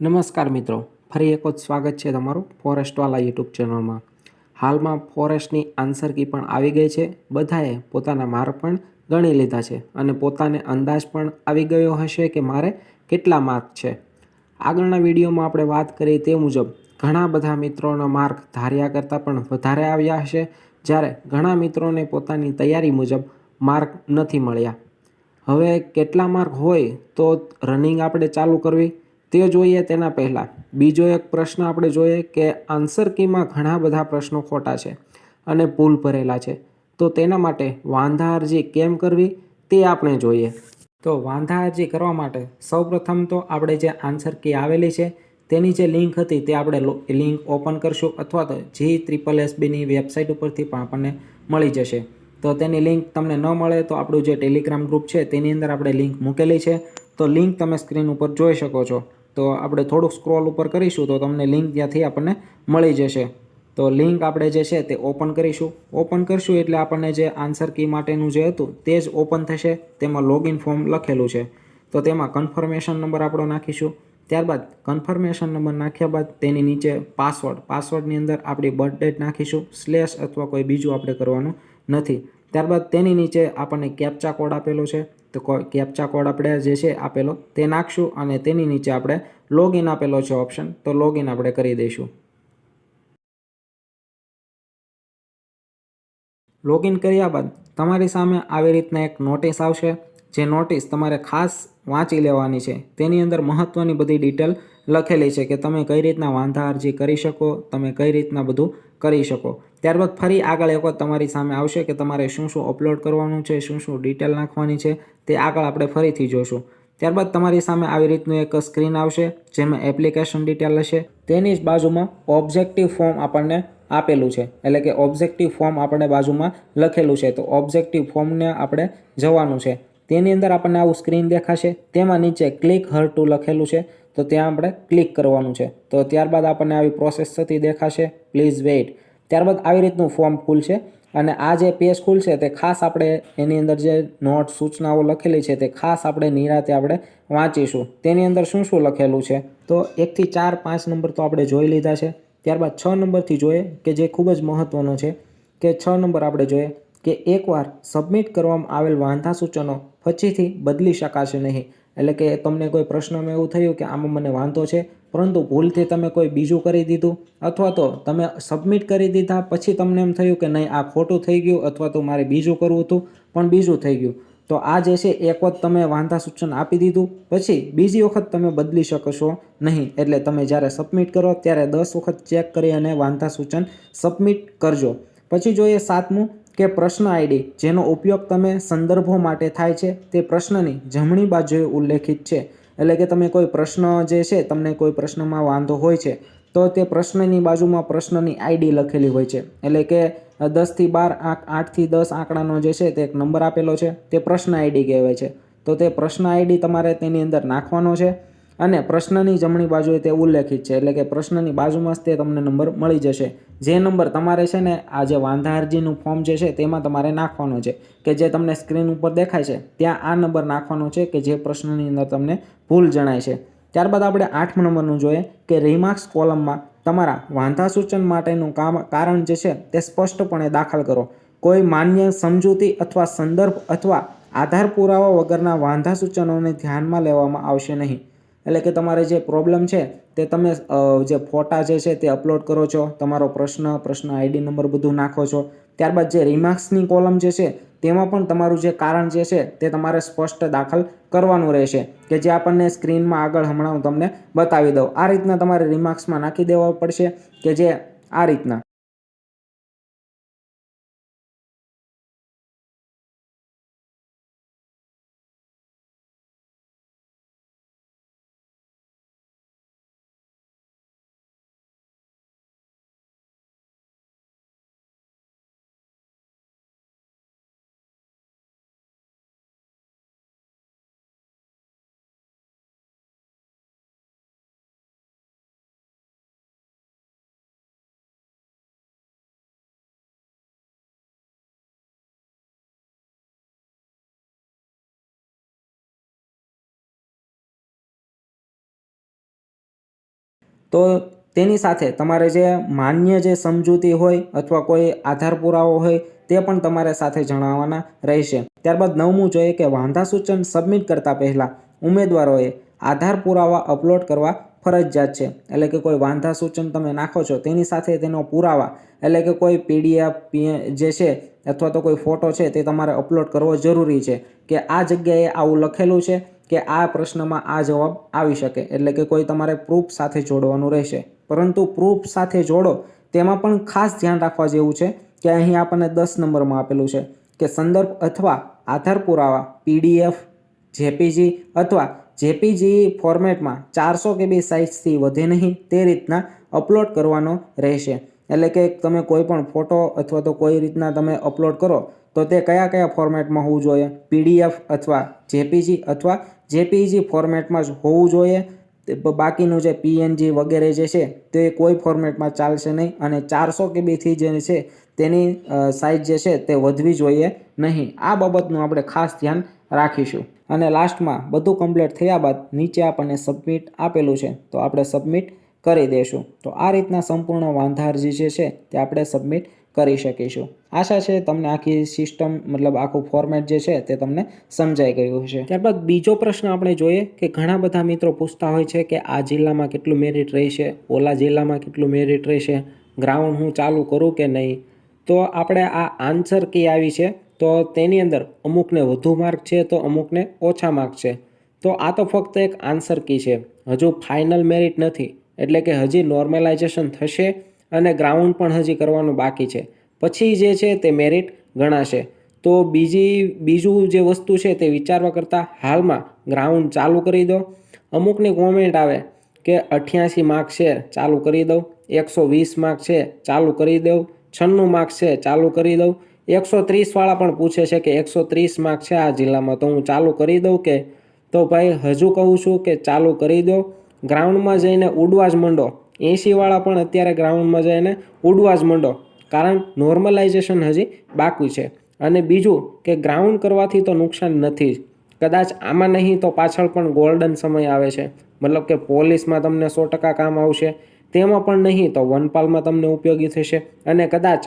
નમસ્કાર મિત્રો, ફરી એક વખત સ્વાગત છે તમારું ફોરેસ્ટવાલા યુટ્યુબ ચેનલમાં. હાલમાં ફોરેસ્ટની આન્સર કી પણ આવી ગઈ છે. બધાએ પોતાના માર્ક પણ ગણી લીધા છે અને પોતાને અંદાજ પણ આવી ગયો હશે કે મારે કેટલા માર્ક છે. આગળના વિડીયોમાં આપણે વાત કરી તે મુજબ, ઘણા બધા મિત્રોના માર્ક ધાર્યા કરતાં પણ વધારે આવ્યા હશે, જ્યારે ઘણા મિત્રોને પોતાની તૈયારી મુજબ માર્ક નથી મળ્યા. હવે કેટલા માર્ક હોય તો રનિંગ આપણે ચાલુ કરવી? તે જોઈએ તેના પહેલાં. બીજો એક પ્રશ્ન આપણે જોઈએ કે આન્સર કીમાં ઘણા બધા પ્રશ્નો ખોટા છે અને ભૂલ ભરેલા છે. તો તેના માટે વાંધા અરજી કેમ કરવી તે આપણે જોઈએ. તો વાંધા અરજી કરવા માટે સૌપ્રથમ તો આપણે જે આન્સર કી આવેલી છે તેની જે લિંક હતી તે આપણે લિંક ઓપન કરશું અથવા તો જી ત્રિપલ એસબીની વેબસાઇટ ઉપરથી પણ આપણને મળી જશે. તો તેની લિંક તમને ન મળે તો આપણું જે ટેલિગ્રામ ગ્રુપ છે તેની અંદર આપણે લિંક મૂકેલી છે. તો લિંક તમે સ્ક્રીન ઉપર જોઈ શકો છો. તો આપણે થોડુંક સ્ક્રોલ ઉપર કરીશું તો તમને લિંક ત્યાંથી આપણને મળી જશે. તો લિંક આપણે જે છે તે ઓપન કરીશું. ઓપન કરશું એટલે આપણને જે આન્સર કી માટેનું જે હતું તે જ ઓપન થશે. તેમાં લોગિન ફોર્મ લખેલું છે. તો તેમાં કન્ફર્મેશન નંબર આપણો નાખીશું. ત્યારબાદ કન્ફર્મેશન નંબર નાખ્યા બાદ તેની નીચે પાસવર્ડ પાસવર્ડની અંદર આપણી બર્થ ડેટ નાખીશું. સ્લેશ અથવા કોઈ બીજું આપણે કરવાનું નથી. ત્યારબાદ તેની નીચે આપણને કેપ્ચા કોડ આપેલો છે. તો કેપ્ચા કોડ આપણે જે છે આપેલો, તે નાખશું અને તેની નીચે આપણે લોગિન આપેલો છે ઓપ્શન તો લોગિન આપણે કરી દઈશું. લોગિન કર્યા બાદ તમારી સામે આવી રીતના એક નોટિસ આવશે. જે નોટિસ તમારે ખાસ વાંચી લેવાની છે. તેની અંદર મહત્ત્વની બધી ડિટેલ લખેલી છે કે તમે કઈ રીતના વાંધા અરજી કરી શકો, તમે કઈ રીતના બધું કરી શકો. ત્યારબાદ ફરી આગળ એક વખત તમારી સામે આવશે કે તમારે શું શું અપલોડ કરવાનું છે, શું શું ડિટેલ નાખવાની છે, તે આગળ આપણે ફરીથી જોશું. ત્યારબાદ તમારી સામે આવી રીતનું એક સ્ક્રીન આવશે, જેમાં એપ્લિકેશન ડિટેલ હશે. તેની જ બાજુમાં ઓબ્જેક્ટિવ ફોર્મ આપણને આપેલું છે. એટલે કે ઓબ્જેક્ટિવ ફોર્મ આપણે બાજુમાં લખેલું છે. તો ઓબ્જેક્ટિવ ફોર્મને આપણે જવાનું છે. તેની અંદર આપણને આવું સ્ક્રીન દેખાશે. તેમાં નીચે ક્લિક હર ટુ લખેલું છે. તો ત્યાં આપણે ક્લિક કરવાનું છે. તો ત્યારબાદ આપણને આવી પ્રોસેસ થતી દેખાશે. પ્લીઝ વેઇટ ત્યારબાદ આવી રીતનું ફોર્મ ખુલશે. અને આ જે પેજ ખુલશે તે ખાસ આપણે એની અંદર જે નોટ સૂચનાઓ લખેલી છે તે ખાસ આપણે નિરાતે આપણે વાંચીશું. તેની અંદર શું શું લખેલું છે? તો એકથી ચાર, પાંચ નંબર તો આપણે જોઈ લીધા છે. ત્યારબાદ છ નંબરથી જોઈએ કે જે ખૂબ જ મહત્ત્વનો છે કે છ નંબર આપણે જોઈએ કે એકવાર સબમિટ કરવામાં આવેલ વાંધા સૂચનો પછીથી બદલી શકાશે નહીં. એટલે કે તમને કોઈ પ્રશ્નમાં એવું થયું કે આમાં મને વાંધો છે પરંતુ ભૂલથી તમે કોઈ બીજું કરી દીધું અથવા તો તમે સબમિટ કરી દીધા, પછી તમને એમ થયું કે નહીં, આ ખોટું થઈ ગયું અથવા તો મારે બીજું કરવું હતું, પણ બીજું થઈ ગયું. તો આ જે છે, એક વખત તમે વાંધા સૂચન આપી દીધું, પછી બીજી વખત તમે બદલી શકશો નહીં. એટલે તમે જ્યારે સબમિટ કરો, ત્યારે દસ વખત ચેક કરી અને વાંધા સૂચન સબમિટ કરજો. પછી જોઈએ સાતમું કે પ્રશ્ન આઈડી. જેનો ઉપયોગ તમે સંદર્ભો માટે થાય છે, તે પ્રશ્નની જમણી બાજુએ ઉલ્લેખિત છે. એટલે કે તમે કોઈ પ્રશ્ન જે છે, તમને કોઈ પ્રશ્નમાં વાંધો હોય છે, તો તે પ્રશ્નની બાજુમાં પ્રશ્નની આઈડી લખેલી હોય છે. એટલે કે દસથી બાર આંક આઠથી દસ આંકડાનો જે છે, તે એક નંબર આપેલો છે. તે પ્રશ્ન આઈડી કહેવાય છે. તો તે પ્રશ્ન આઈડી તમારે તેની અંદર નાખવાનો છે. અને પ્રશ્નની જમણી બાજુએ તે ઉલ્લેખિત છે. એટલે કે પ્રશ્નની બાજુમાં તે તમને નંબર મળી જશે. જે નંબર તમારે છે ને આ જે વાંધા અરજીનું ફોર્મ જે છે તેમાં તમારે નાખવાનો છે. કે જે તમને સ્ક્રીન ઉપર દેખાય છે, ત્યાં આ નંબર નાખવાનો છે કે જે પ્રશ્નની અંદર તમને ભૂલ જણાય છે. ત્યારબાદ આપણે આઠ નંબરનું જોઈએ કે રિમાર્ક્સ કોલમમાં તમારા વાંધા સૂચન માટેનું કામ, કારણ જે છે તે સ્પષ્ટપણે દાખલ કરો. કોઈ માન્ય સમજૂતી અથવા સંદર્ભ અથવા આધાર પુરાવા વગરના વાંધા સૂચનોને ધ્યાનમાં લેવામાં આવશે નહીં. એટલે કે તમારે જે પ્રોબ્લેમ છે, તે તમે જે ફોટા જે છે તે અપલોડ કરો છો, તમારો પ્રશ્ન પ્રશ્ન આઈડી નંબર બધું નાખો છો, ત્યારબાદ જે રિમાર્ક્સની કોલમ જે છે, તેમાં પણ તમારું જે કારણ જે છે, તે તમારે સ્પષ્ટ દાખલ કરવાનું રહેશે, કે જે આપણને સ્ક્રીનમાં આગળ હમણાં હું તમને બતાવી દઉં. આ રીતના તમારે રિમાર્ક્સમાં નાખી દેવા પડશે, કે જે આ રીતના. તો તેની સાથે તમારે જે માન્ય જે સમજૂતી હોય અથવા કોઈ આધાર પુરાવો હોય તે પણ તમારે સાથે જણાવવાના રહેશે. ત્યારબાદ નવમું જોઈએ કે વાંધા સૂચન સબમિટ કરતા પહેલાં ઉમેદવારોએ આધાર પુરાવા અપલોડ કરવા ફરજિયાત છે. એટલે કે કોઈ વાંધા સૂચન તમે નાખો છો, તેની સાથે તેનો પુરાવા, એટલે કે કોઈ પીડીએફ જે છે અથવા તો કોઈ ફોટો છે તે તમારે અપલોડ કરવો જરૂરી છે કે આ જગ્યાએ આવું લખેલું છે કે આ પ્રશ્નમાં આ જવાબ આવી શકે. એટલે કે કોઈ તમારે પ્રૂફ સાથે જોડવાનું રહેશે. પરંતુ પ્રૂફ સાથે જોડો, તેમાં પણ ખાસ ધ્યાન રાખવા જેવું છે કે અહીં આપણને દસ નંબરમાં આપેલું છે કે સંદર્ભ અથવા આધાર પુરાવા પીડીએફ જેપીજી અથવા જેપીજી ફોર્મેટમાં ચારસો કેબી સાઇઝથી વધે નહીં, તે રીતના અપલોડ કરવાનો રહેશે. એટલે કે તમે કોઈ પણ ફોટો અથવા તો કોઈ રીતના તમે અપલોડ કરો, તો તે કયા કયા ફોર્મેટમાં હોવું જોઈએ? પીડીએફ અથવા જેપીજી અથવા જેપીજી ફોર્મેટમાં જ હોવું જોઈએ? બાકીનું જે પીએનજી વગેરે જે છે, તે કોઈ ફોર્મેટમાં ચાલશે નહીં અને ચારસો કેબીથી જે છે, તેની સાઇઝ જે છે, તે વધવી જોઈએ નહીં. આ બાબતનું આપણે ખાસ ધ્યાન રાખીશું. અને લાસ્ટમાં બધું કમ્પ્લીટ થયા બાદ નીચે આપણને સબમિટ આપેલું છે, તો આપણે સબમિટ કરી દઈશું તો આ રીતના સંપૂર્ણ વાંધાર જે છે તે આપણે સબમિટ કરી શકીશું. આશા છે તમને આખી સિસ્ટમ, મતલબ આખું ફોર્મેટ જે છે તે તમને સમજાઈ ગયું હશે. ત્યારબાદ બીજો પ્રશ્ન આપણે જોઈએ કે ઘણા બધા મિત્રો પૂછતા હોય છે કે આ જિલ્લામાં કેટલું મેરિટ રહેશે, ઓલા જિલ્લામાં કેટલું મેરિટ રહેશે ગ્રાઉન્ડ હું ચાલુ કરું કે નહીં? તો આપણે આ આન્સર કી આવી છે? તો તેની અંદર અમુકને વધુ માર્ક છે તો અમુકને ઓછા માર્ક છે. તો આ તો ફક્ત એક આન્સર કી છે. હજુ ફાઇનલ મેરિટ નથી, એટલે કે હજી નોર્મલાઇઝેશન થશે અને ગ્રાઉન્ડ પણ હજી કરવાનું બાકી છે. પછી જે છે તે મેરિટ ગણાશે. તો બીજી, બીજું જે વસ્તુ છે તે વિચારવા કરતાં હાલમાં ગ્રાઉન્ડ ચાલુ કરી દો. અમુકની કોમેન્ટ આવે કે અઠ્યાસી માર્ક છે, ચાલુ કરી દઉં. એકસો વીસ માર્ક છે, ચાલુ કરી દઉં. છન્નું માર્ક છે, ચાલુ કરી દઉં. એકસો ત્રીસવાળા પણ પૂછે છે કે એકસો ત્રીસ માર્ક છે આ જિલ્લામાં. તો હું ચાલુ કરી દઉં કે? તો ભાઈ, હજુ કહું છું કે ચાલુ કરી દો. ગ્રાઉન્ડમાં જઈને ઉડવા જ માંડો એંશીવાળા પણ અત્યારે ગ્રાઉન્ડમાં જઈને ઉડવા જ માંડો. કારણ નોર્મલાઇઝેશન હજી બાકી છે. અને બીજું કે ગ્રાઉન્ડ કરવાથી તો નુકસાન નથી. જ કદાચ આમાં નહીં તો પાછળ પણ ગોલ્ડન સમય આવે છે. મતલબ કે પોલીસમાં તમને સો ટકા કામ આવશે. તેમાં પણ નહીં તો વનપાલમાં તમને ઉપયોગી થશે. અને કદાચ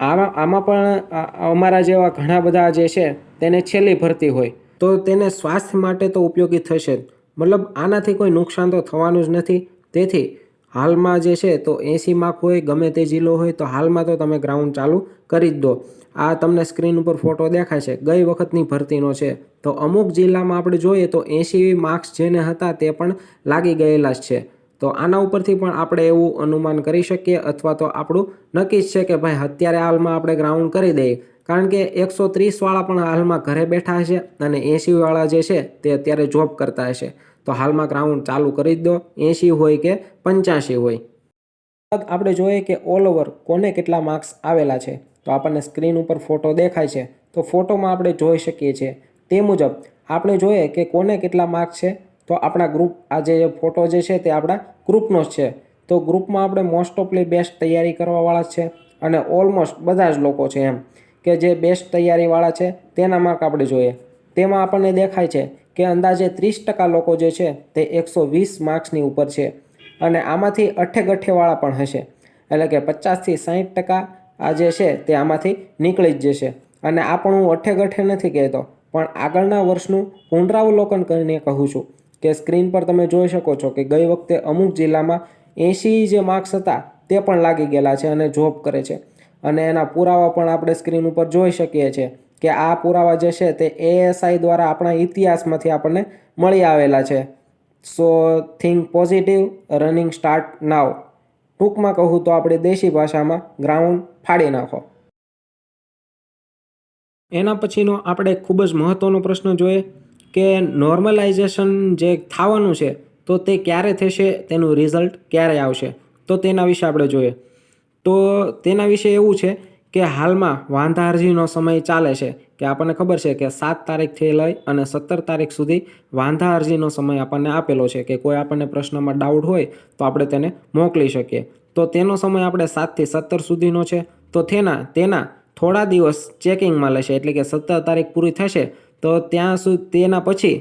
આમાં આમાં પણ અમારા જેવા ઘણા બધા જે છે, તેને છેલ્લી ભરતી હોય. તો તેને સ્વાસ્થ્ય માટે તો ઉપયોગી થશે જ. મતલબ આનાથી કોઈ નુકસાન તો થવાનું જ નથી. તેથી હાલમાં જે છે, તો એંસી માર્ક હોય, ગમે તે જિલ્લો હોય, તો હાલમાં તો તમે ગ્રાઉન્ડ ચાલુ કરી જ દો. આ તમને સ્ક્રીન ઉપર ફોટો દેખાય છે ગઈ વખતની ભરતીનો છે. તો અમુક જિલ્લામાં આપણે જોઈએ તો એંસી માર્ક્સ જેને હતા તે પણ લાગી ગયેલા જ છે. તો આના ઉપરથી પણ આપણે એવું અનુમાન કરી શકીએ અથવા તો આપણું નક્કી જ છે કે ભાઈ અત્યારે હાલમાં આપણે ગ્રાઉન્ડ કરી દઈએ. કારણ કે એકસો ત્રીસવાળા પણ હાલમાં ઘરે બેઠા હશે અને એંશીવાળા જે છે તે અત્યારે જોબ કરતા હશે. તો હાલમાં ગ્રાઉન્ડ ચાલુ કરી દો. એંશી હોય કે પંચ્યાસી હોય. આપણે જોઈએ કે ઓલ ઓવર કોને કેટલા માર્ક્સ આવેલા છે. તો આપણને સ્ક્રીન ઉપર ફોટો દેખાય છે. તો ફોટોમાં આપણે જોઈ શકીએ છીએ. તે મુજબ આપણે જોઈએ કે કોને કેટલા માર્ક્સ છે. તો આપણા ગ્રુપ આ જે ફોટો જે છે તે આપણા ગ્રુપનો જ છે. તો ગ્રુપમાં આપણે મોસ્ટ ઓફલી બેસ્ટ તૈયારી કરવાવાળા છે અને ઓલમોસ્ટ બધા જ લોકો છે એમ કે જે બેસ્ટ તૈયારીવાળા છે તેના માર્ક આપણે જોઈએ. તેમાં આપણને દેખાય છે કે અંદાજે ત્રીસ ટકા લોકો જે છે તે એકસો વીસ માર્ક્સની ઉપર છે અને આમાંથી અઠેગઠેવાળા પણ હશે. એટલે કે પચાસથી સાહીઠ ટકા આ જે છે તે આમાંથી નીકળી જ જશે. અને આ પણ હું અઠેગઠે નથી કહેતો, પણ આગળના વર્ષનું પુનરાવલોકન કરીને કહું છું. કે સ્ક્રીન પર તમે જોઈ શકો છો કે ગઈ વખતે અમુક જિલ્લામાં એંશી જે માર્ક્સ હતા તે પણ લાગી ગયેલા છે અને જોબ કરે છે. અને એના પુરાવા પણ આપણે સ્ક્રીન ઉપર જોઈ શકીએ છીએ કે આ પુરાવા જે છે તે એએસઆઈ દ્વારા આપણા ઇતિહાસમાંથી આપણને મળી આવેલા છે. So think positive running start now ટૂંકમાં કહું તો આપણે દેશી ભાષામાં ગ્રાઉન્ડ ફાડી નાખો. એના પછીનો આપણે ખૂબ જ મહત્ત્વનો પ્રશ્ન જોઈએ કે નોર્મલાઇઝેશન જે થવાનું છે, તો તે ક્યારે થશે, તેનું રિઝલ્ટ ક્યારે આવશે? તો તેના વિશે આપણે જોઈએ. તો તેના વિશે એવું છે કે હાલમાં વાંધા અરજીનો સમય ચાલે છે કે આપણને ખબર છે કે સાત તારીખથી લઈ અને સત્તર તારીખ સુધી વાંધા અરજીનો સમય આપણને આપેલો છે કે કોઈ આપણને પ્રશ્નમાં ડાઉટ હોય, તો આપણે તેને મોકલી શકીએ. તો તેનો સમય આપણે સાતથી સત્તર સુધીનો છે. તો તેના તેના થોડા દિવસ ચેકિંગમાં લેશે, એટલે કે સત્તર તારીખ પૂરી થશે તો ત્યાં સુધી તેના પછી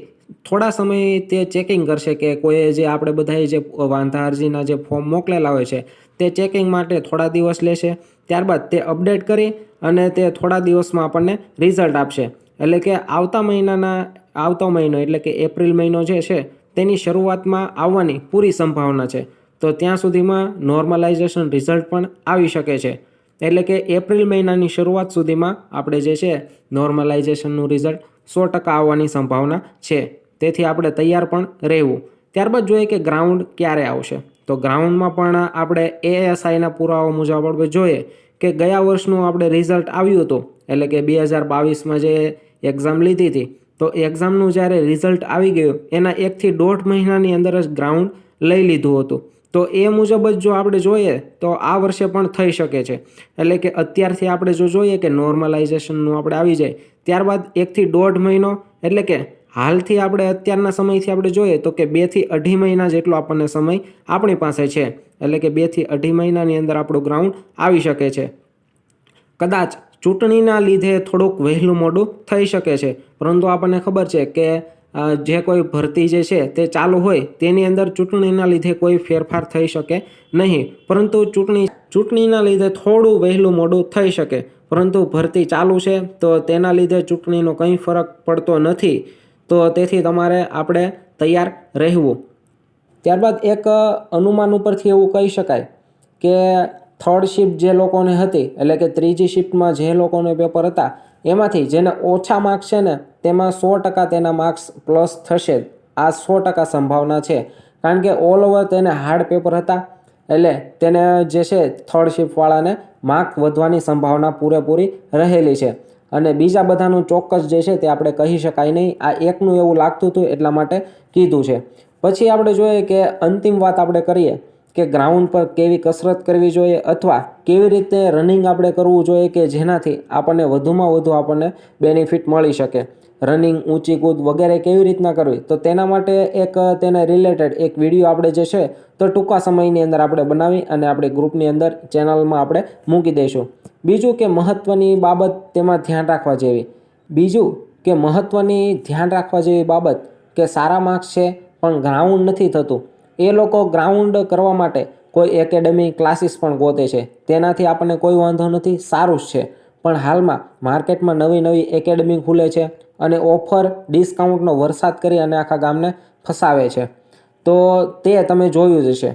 થોડા સમય તે ચેકિંગ કરશે કે કોઈએ જે આપણે બધાએ જે વાંધા અરજીના જે ફોર્મ મોકલેલા હોય છે, તે ચેકિંગ માટે થોડા દિવસ લેશે. ત્યારબાદ તે અપડેટ કરી અને તે થોડા દિવસમાં આપણને રિઝલ્ટ આપશે. એટલે કે આવતા મહિનાના, આવતો મહિનો એટલે કે એપ્રિલ મહિનો જે છે, તેની શરૂઆતમાં આવવાની પૂરી સંભાવના છે. તો ત્યાં સુધીમાં નોર્મલાઇઝેશન રિઝલ્ટ પણ આવી શકે છે. એટલે કે એપ્રિલ મહિનાની શરૂઆત સુધીમાં આપણે જે છે નોર્મલાઇઝેશનનું રિઝલ્ટ સો ટકા આવવાની સંભાવના છે. તેથી આપણે તૈયાર પણ રહેવું. ત્યારબાદ જોઈએ કે ગ્રાઉન્ડ ક્યારે આવશે. તો ગ્રાઉન્ડમાં પણ આપણે એએસઆઈના પુરાવા મુજબ આપણે જોઈએ કે ગયા વર્ષનું આપણે રિઝલ્ટ આવ્યું હતું. એટલે કે બે હજાર બાવીસમાં જે એક્ઝામ લીધી હતી. તો એક્ઝામનું જ્યારે રિઝલ્ટ આવી ગયું, એના એકથી દોઢ મહિનાની અંદર જ ગ્રાઉન્ડ લઈ લીધું હતું. તો એ મુજબ જ જો આપણે જોઈએ, તો આ વર્ષે પણ થઈ શકે છે. એટલે કે અત્યારથી આપણે જો જોઈએ કે નોર્મલાઇઝેશનનું આપણે આવી જાય ત્યારબાદ એકથી દોઢ મહિનો, એટલે કે હાલથી આપણે અત્યારના સમયથી આપણે જોઈએ તો કે બેથી અઢી મહિના જેટલો આપણને સમય આપણી પાસે છે. એટલે કે બેથી અઢી મહિનાની અંદર આપણું ગ્રાઉન્ડ આવી શકે છે. કદાચ ચૂંટણીના લીધે થોડુંક વહેલું મોડું થઈ શકે છે. પરંતુ આપણને ખબર છે કે જે કોઈ ભરતી જે છે તે ચાલુ હોય તેની અંદર ચૂંટણીના લીધે કોઈ ફેરફાર થઈ શકે નહીં. પરંતુ ચૂંટણી, ચૂંટણીના લીધે થોડું વહેલું મોડું થઈ શકે. પરંતુ ભરતી ચાલુ છે, તો તેના લીધે ચૂંટણીનો કંઈ ફરક પડતો નથી. તો તેથી તમારે આપણે તૈયાર રહેવું. ત્યારબાદ એક અનુમાન ઉપરથી એવું કહી શકાય કે થર્ડ શિફ્ટ જે લોકોને હતી, એટલે કે ત્રીજી શિફ્ટમાં જે લોકોને પેપર હતા, એમાંથી જેને ઓછા માર્ક્સ છે ને, તેમાં સો ટકા તેના માર્ક્સ પ્લસ થશે. આ સો ટકા સંભાવના છે. કારણ કે ઓલ ઓવર તેને હાર્ડ પેપર હતા એટલે તેને જે છે થર્ડ શિફ્ટવાળાને માર્ક વધવાની સંભાવના પૂરેપૂરી રહેલી છે. અને બીજા બધાનું ચોક્કસ જે છે તે આપણે કહી શકાય નહીં. આ એકનું એવું લાગતું હતું એટલા માટે કીધું છે. પછી આપણે જોઈએ કે અંતિમ વાત આપણે કરીએ કે ગ્રાઉન્ડ પર કેવી કસરત કરવી જોઈએ અથવા કેવી રીતે રનિંગ આપણે કરવું જોઈએ કે જેનાથી આપણને વધુમાં વધુ આપણને બેનિફિટ મળી શકે. રનિંગ ઊંચી કૂદ વગેરે કેવી રીતના કરવી? તો તેના માટે એક તેને રિલેટેડ એક વીડિયો આપણે જે છે, તો ટૂંકા સમયની અંદર આપણે બનાવી અને આપણે ગ્રુપની અંદર ચેનલમાં આપણે મૂકી દઈશું. બીજું કે મહત્ત્વની બાબત તેમાં ધ્યાન રાખવા જેવી. બીજું કે મહત્ત્વની ધ્યાન રાખવા જેવી બાબત કે સારા માર્ક્સ છે, પણ ગ્રાઉન્ડ નથી થતું. એ લોકો ગ્રાઉન્ડ કરવા માટે કોઈ એકેડેમી ક્લાસીસ પણ ગોતે છે. તેનાથી આપણને કોઈ વાંધો નથી, સારું જ છે. પણ હાલમાં માર્કેટમાં નવી નવી એકેડમી ખુલે છે અને ઓફર, ડિસ્કાઉન્ટનો વરસાદ કરી અને આખા ગામને ફસાવે છે. તો તે તમે જોયું જ હશે.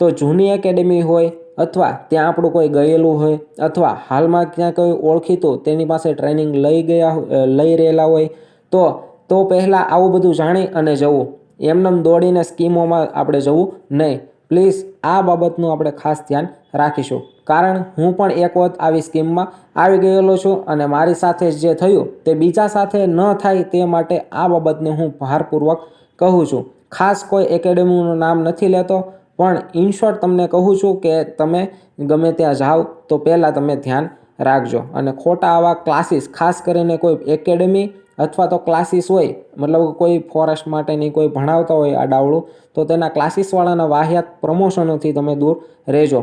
તો જૂની એકેડમી હોય અથવા ત્યાં આપણું કોઈ ગયેલું હોય અથવા હાલમાં ક્યાં કોઈ ઓળખીતું તેની પાસે ટ્રેનિંગ લઈ ગયા લઈ રહેલા હોય, તો તો પહેલાં આવું બધું જાણી અને જવું. એમનેમ દોડીને સ્કીમોમાં આપણે જવું નહીં. પ્લીઝ આ બાબતનું આપણે ખાસ ધ્યાન રાખીશું. કારણ હું પણ એક વખત આવી સ્કીમમાં આવી ગયેલો છું અને મારી સાથે જે થયું તે બીજા સાથે ન થાય તે માટે આ બાબતને હું ભારપૂર્વક કહું છું. ખાસ કોઈ એકેડેમીનું નામ નથી લેતો, પણ ઇન શોર્ટ તમને કહું છું કે તમે ગમે ત્યાં જાઓ તો પહેલાં તમે ધ્યાન રાખજો. અને ખોટા આવા ક્લાસીસ ખાસ કરીને કોઈ એકેડેમી અથવા તો ક્લાસીસ હોય, મતલબ કોઈ ફોરેસ્ટ માટેની કોઈ ભણાવતા હોય આ ડાવડું, તો તેના ક્લાસીસવાળાના વાહિયાત પ્રમોશનોથી તમે દૂર રહેજો.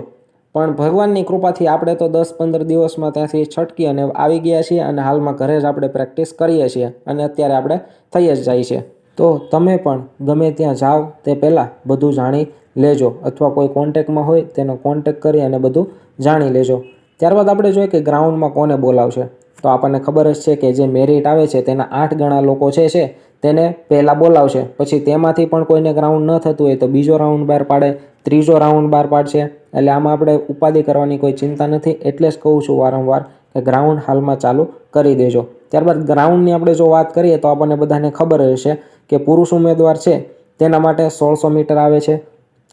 પણ ભગવાનની કૃપાથી આપણે તો દસ પંદર દિવસમાં ત્યાંથી છટકી અને આવી ગયા છીએ અને હાલમાં ઘરે જ આપણે પ્રેક્ટિસ કરીએ છીએ અને અત્યારે આપણે થઈ જ જાય છે. તો તમે પણ ગમે ત્યાં જાઓ તે પહેલાં બધું જાણી લેજો અથવા કોઈ કોન્ટેકમાં હોય તેનો કોન્ટેક કરી અને બધું જાણી લેજો. ત્યારબાદ આપણે જોઈએ કે ગ્રાઉન્ડમાં કોને બોલાવશે. તો આપણને ખબર જ છે કે જે મેરિટ આવે છે તેના આઠ ગણા લોકો છે છે તેને પહેલાં બોલાવશે. પછી તેમાંથી પણ કોઈને ગ્રાઉન્ડ ન થતું હોય તો બીજો રાઉન્ડ બહાર પાડે, ત્રીજો રાઉન્ડ બહાર પાડશે. એટલે આમાં આપણે ઉપાધિ કરવાની કોઈ ચિંતા નથી. એટલે જ કહું છું વારંવાર કે ગ્રાઉન્ડ હાલમાં ચાલુ કરી દેજો. ત્યારબાદ ગ્રાઉન્ડની આપણે જો વાત કરીએ તો આપણને બધાને ખબર રહેશે કે પુરુષ ઉમેદવાર છે તેના માટે સોળસો મીટર આવે છે,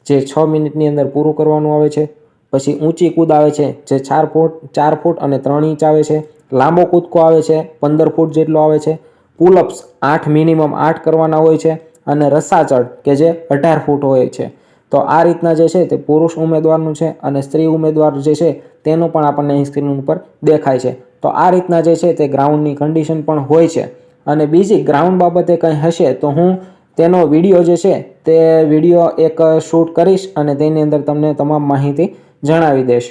જે છ મિનિટની અંદર પૂરું કરવાનું આવે છે. પછી ઊંચી કૂદ આવે છે, જે ચાર ફૂટ ચાર ફૂટ અને ત્રણ ઇંચ આવે છે. લાંબો કૂદકો આવે છે, પંદર ફૂટ જેટલો આવે છે. પુલઅપ્સ આઠ મિનિમમ આઠ કરવાના હોય છે અને રસ્સાચડ કે જે અઢાર ફૂટ હોય છે. તો આ રીતના જે છે તે પુરુષ ઉમેદવારનું છે અને સ્ત્રી ઉમેદવાર જે છે તેનું પણ આપણને અહીં સ્ક્રીન ઉપર દેખાય છે. તો આ રીતના જે છે તે ગ્રાઉન્ડની કન્ડિશન પણ હોય છે. અને બીજી ગ્રાઉન્ડ બાબતે કંઈ હશે તો હું તેનો વીડિયો જે છે તે વીડિયો એક શૂટ કરીશ અને તેની અંદર તમને તમામ માહિતી જણાવી દઈશ.